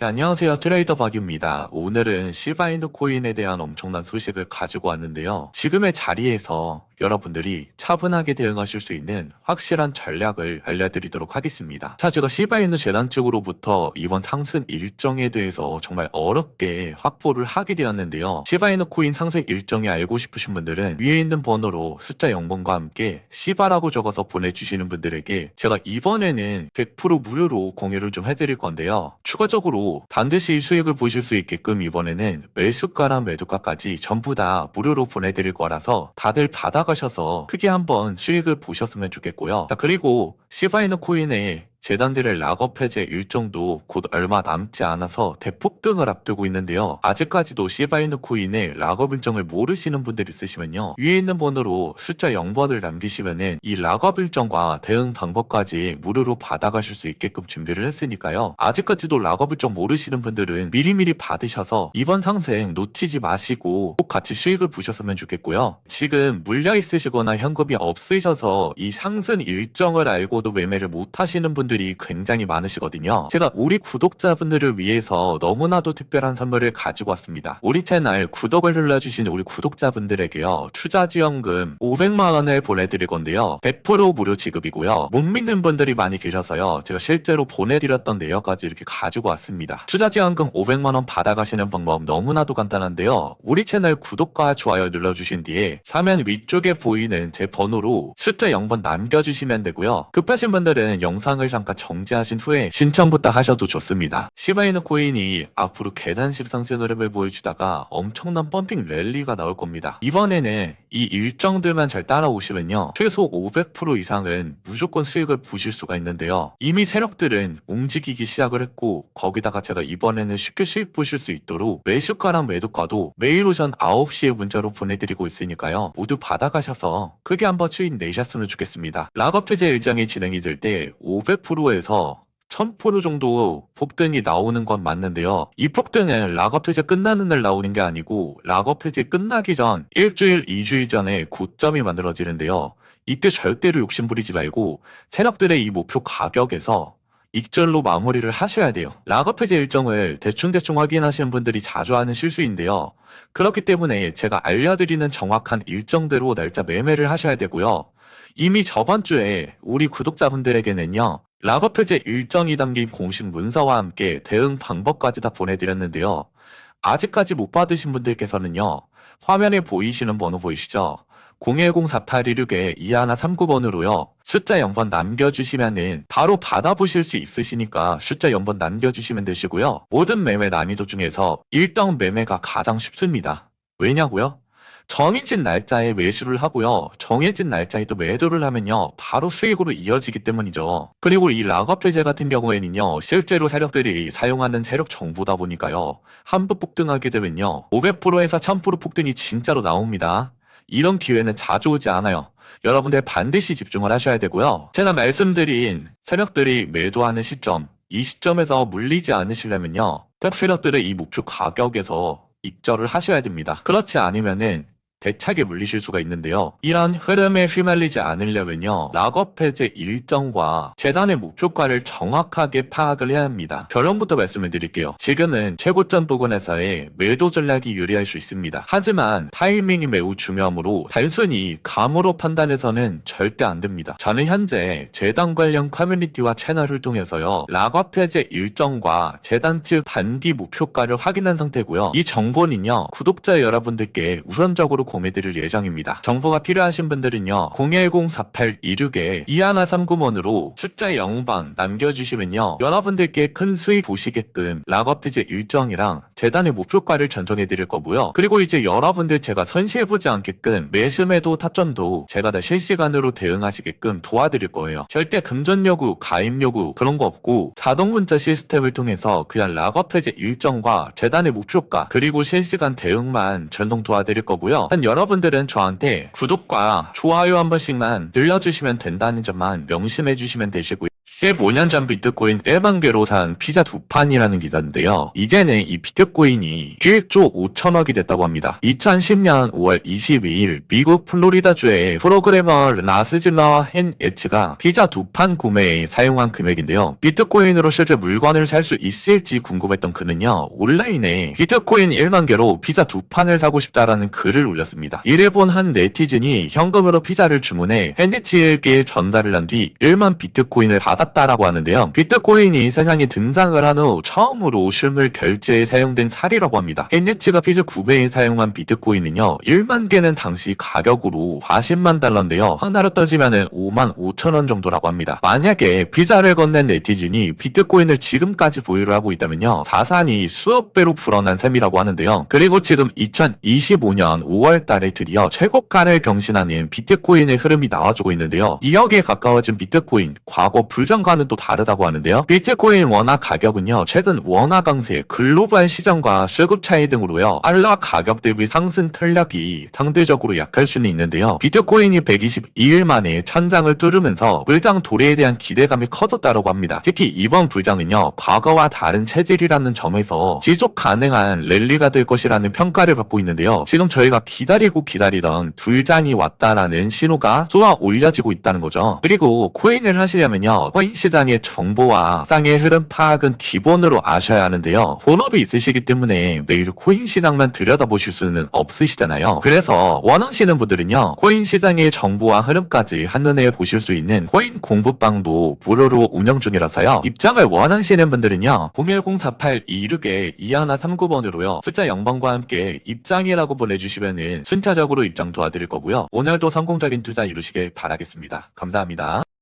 네, 안녕하세요. 트레이더 박입니다. 오늘은 시바이누 코인에 대한 엄청난 소식을 가지고 왔는데요. 지금의 자리에서 여러분들이 차분하게 대응하실 수 있는 확실한 전략을 알려드리도록 하겠습니다. 자, 제가 시바이누 재단 측으로부터 이번 상승 일정에 대해서 정말 어렵게 확보를 하게 되었는데요. 시바이누 코인 상승 일정이 알고 싶으신 분들은 위에 있는 번호로 숫자 0번과 함께 시바라고 적어서 보내주시는 분들에게 제가 이번에는 100% 무료로 공유를 좀 해드릴 건데요. 추가적으로 반드시 수익을 보실 수 있게끔 이번에는 매수가랑 매도가까지 전부 다 무료로 보내드릴 거라서 다들 받아가 셔서 크게 한번 수익을 보셨으면 좋겠고요. 자, 그리고 시바이누 코인의 재단들의 락업 해제 일정도 곧 얼마 남지 않아서 대폭등을 앞두고 있는데요. 아직까지도 시바이누 코인의 락업 일정을 모르시는 분들 있으시면요. 위에 있는 번호로 숫자 0번을 남기시면은 이 락업 일정과 대응 방법까지 무료로 받아가실 수 있게끔 준비를 했으니까요. 아직까지도 락업 일정 모르시는 분들은 미리미리 받으셔서 이번 상생 놓치지 마시고 꼭 같이 수익을 보셨으면 좋겠고요. 지금 물려 있으시거나 현금이 없으셔서 이 상승 일정을 알고도 매매를 못 하시는 분들 이 굉장히 많으시거든요. 제가 우리 구독자분들을 위해서 너무나도 특별한 선물을 가지고 왔습니다. 우리 채널 구독을 눌러주신 우리 구독자분들에게요. 투자지원금 500만 원을 보내드릴 건데요. 100% 무료 지급이고요. 못 믿는 분들이 많이 계셔서요. 제가 실제로 보내드렸던 내역까지 이렇게 가지고 왔습니다. 투자지원금 500만 원 받아가시는 방법 너무나도 간단한데요. 우리 채널 구독과 좋아요 눌러주신 뒤에 화면 위쪽에 보이는 제 번호로 숫자 0번 남겨주시면 되고요. 급하신 분들은 영상을 잠깐 정지하신 후에 신청부터 하셔도 좋습니다. 시바이누 코인이 앞으로 계단식 상승 흐름을 보여주다가 엄청난 펌핑 랠리가 나올 겁니다. 이번에는 이 일정들만 잘 따라오시면요. 최소 500% 이상은 무조건 수익을 보실 수가 있는데요. 이미 세력들은 움직이기 시작을 했고 거기다가 제가 이번에는 쉽게 수익 보실 수 있도록 매수가랑 매도가도 매일 오전 9시에 문자로 보내드리고 있으니까요. 모두 받아가셔서 크게 한번 수익 내셨으면 좋겠습니다. 락업 해제 일정이 진행이 될 때 500% 에서 1000% 정도 폭등이 나오는 건 맞는데요. 이 폭등은 락업 해제 끝나는 날 나오는 게 아니고 락업 해제 끝나기 전 일주일, 2주일 전에 고점이 만들어지는데요. 이때 절대로 욕심 부리지 말고 세력들의 이 목표 가격에서 익절로 마무리를 하셔야 돼요. 락업 해제 일정을 대충대충 확인하시는 분들이 자주 하는 실수인데요. 그렇기 때문에 제가 알려드리는 정확한 일정대로 날짜 매매를 하셔야 되고요. 이미 저번 주에 우리 구독자분들에게는요. 해제 일정이 담긴 공식 문서와 함께 대응 방법까지 다 보내드렸는데요. 아직까지 못 받으신 분들께서는요. 화면에 보이시는 번호 보이시죠? 010-4816에 2139번으로요. 숫자 0번 남겨주시면은 바로 받아보실 수 있으시니까 숫자 0번 남겨주시면 되시고요. 모든 매매 난이도 중에서 1등 매매가 가장 쉽습니다. 왜냐고요? 정해진 날짜에 매수를 하고요. 정해진 날짜에 또 매도를 하면요. 바로 수익으로 이어지기 때문이죠. 그리고 이 락업 해제 같은 경우에는요. 실제로 세력들이 사용하는 세력 정보다 보니까요. 한번 폭등하게 되면요. 500%에서 1000% 폭등이 진짜로 나옵니다. 이런 기회는 자주 오지 않아요. 여러분들 반드시 집중을 하셔야 되고요. 제가 말씀드린 세력들이 매도하는 시점, 이 시점에서 물리지 않으시려면요. 딱 세력들의 이 목표 가격에서 익절을 하셔야 됩니다. 그렇지 않으면은 대차게 물리실 수가 있는데요. 이런 흐름에 휘말리지 않으려면요. 락업 해제 일정과 재단의 목표가를 정확하게 파악을 해야 합니다. 결론부터 말씀을 드릴게요. 지금은 최고점 부근에서의 매도 전략이 유리할 수 있습니다. 하지만 타이밍이 매우 중요하므로 단순히 감으로 판단해서는 절대 안 됩니다. 저는 현재 재단 관련 커뮤니티와 채널을 통해서요. 락업 해제 일정과 재단 측 단기 목표가를 확인한 상태고요. 이 정보는요. 구독자 여러분들께 우선적으로 공유드릴 예정입니다. 정보가 필요하신 분들은요. 010-4826에 2139번으로 숫자 0번 남겨주시면요. 여러분들께 큰 수익 보시게끔 락업 해제 일정이랑 재단의 목표가를 전송해 드릴 거고요. 그리고 이제 여러분들 제가 선시해보지 않게끔 매수매도 타점도 제가 다 실시간으로 대응하시게끔 도와드릴 거예요. 절대 금전 요구, 가입 요구 그런 거 없고 자동 문자 시스템을 통해서 그냥 락업 해제 일정과 재단의 목표가 그리고 실시간 대응만 전송 도와드릴 거고요. 한 여러분들은 저한테 구독과 좋아요 한 번씩만 눌러주시면 된다는 점만 명심해 주시면 되시고요. 15년 전 비트코인 1만 개로 산 피자 두 판이라는 기사인데요. 이제는 이 비트코인이 1조 5천억이 됐다고 합니다. 2010년 5월 22일 미국 플로리다주의 프로그래머 나스질러 헨 에츠가 피자 두 판 구매에 사용한 금액인데요. 비트코인으로 실제 물건을 살 수 있을지 궁금했던 그는요. 온라인에 비트코인 1만 개로 피자 두 판을 사고 싶다라는 글을 올렸습니다. 이를 본 한 네티즌이 현금으로 피자를 주문해 헨 에츠에게 전달을 한 뒤 1만 비트코인을 받았 다라고 하는데요. 비트코인이 세상에 등장을 한 후 처음으로 실물 결제에 사용된 사례라고 합니다. 헨리츠가 피자 구매에 사용한 비트코인은요. 1만 개는 당시 가격으로 40만 달러인데요. 하나로 따지면 5만 5천 원 정도라고 합니다. 만약에 피자를 건넨 네티즌이 비트코인을 지금까지 보유를 하고 있다면요. 자산이 수억 배로 불어난 셈이라고 하는데요. 그리고 지금 2025년 5월 달에 드디어 최고가를 경신하는 비트코인의 흐름이 나와주고 있는데요. 2억에 가까워진 비트코인, 과거 불 전과는 또 다르다고 하는데요. 비트코인 원화 가격은요, 최근 원화 강세, 글로벌 시장과 수급 차이 등으로요, 달러 가격 대비 상승 탄력이 상대적으로 약할 수는 있는데요. 비트코인이 122일 만에 천장을 뚫으면서 불장 도래에 대한 기대감이 커졌다고 합니다. 특히 이번 불장은요, 과거와 다른 체질이라는 점에서 지속 가능한 랠리가 될 것이라는 평가를 받고 있는데요. 지금 저희가 기다리고 기다리던 불장이 왔다라는 신호가 쏘아 올려지고 있다는 거죠. 그리고 코인을 하시려면요. 코인 시장의 정보와 시장의 흐름 파악은 기본으로 아셔야 하는데요. 본업이 있으시기 때문에 매일 코인 시장만 들여다보실 수는 없으시잖아요. 그래서 원하시는 분들은요. 코인 시장의 정보와 흐름까지 한눈에 보실 수 있는 코인 공부방도 무료로 운영 중이라서요. 입장을 원하시는 분들은요. 0104826-2139번으로요. 숫자 0번과 함께 입장이라고 보내주시면은 순차적으로 입장 도와드릴 거고요. 오늘도 성공적인 투자 이루시길 바라겠습니다. 감사합니다.